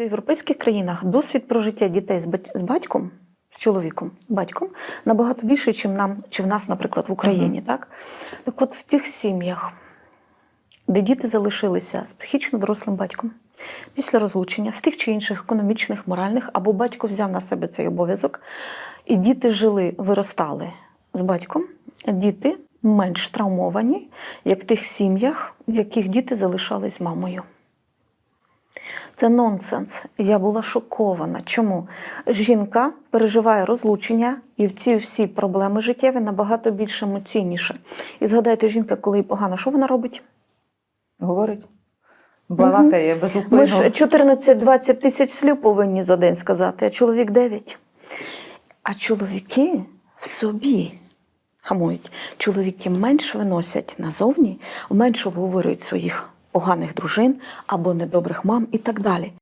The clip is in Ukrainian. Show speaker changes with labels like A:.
A: В європейських країнах досвід прожиття дітей з батьком, з чоловіком, батьком набагато більший, ніж нам, чи в нас, наприклад, в Україні. Так? так от в тих сім'ях, де діти залишилися з психічно дорослим батьком після розлучення з тих чи інших економічних, моральних, або батько взяв на себе цей обов'язок, і діти жили, виростали з батьком, діти менш травмовані, як в тих сім'ях, в яких діти залишались з мамою. Це нонсенс. Я була шокована. Чому? Жінка переживає розлучення, і в ці всі проблеми життєві набагато більш емоційніше. І згадайте, жінка, коли їй погано, що вона робить?
B: Говорить. Балакає безупинно.
A: Ми ж 14-20 тисяч слів повинні за день сказати, а чоловік 9. А чоловіки в собі гамують. Чоловіки менш виносять назовні, менше обговорюють своїх поганих дружин або недобрих мам і так далі.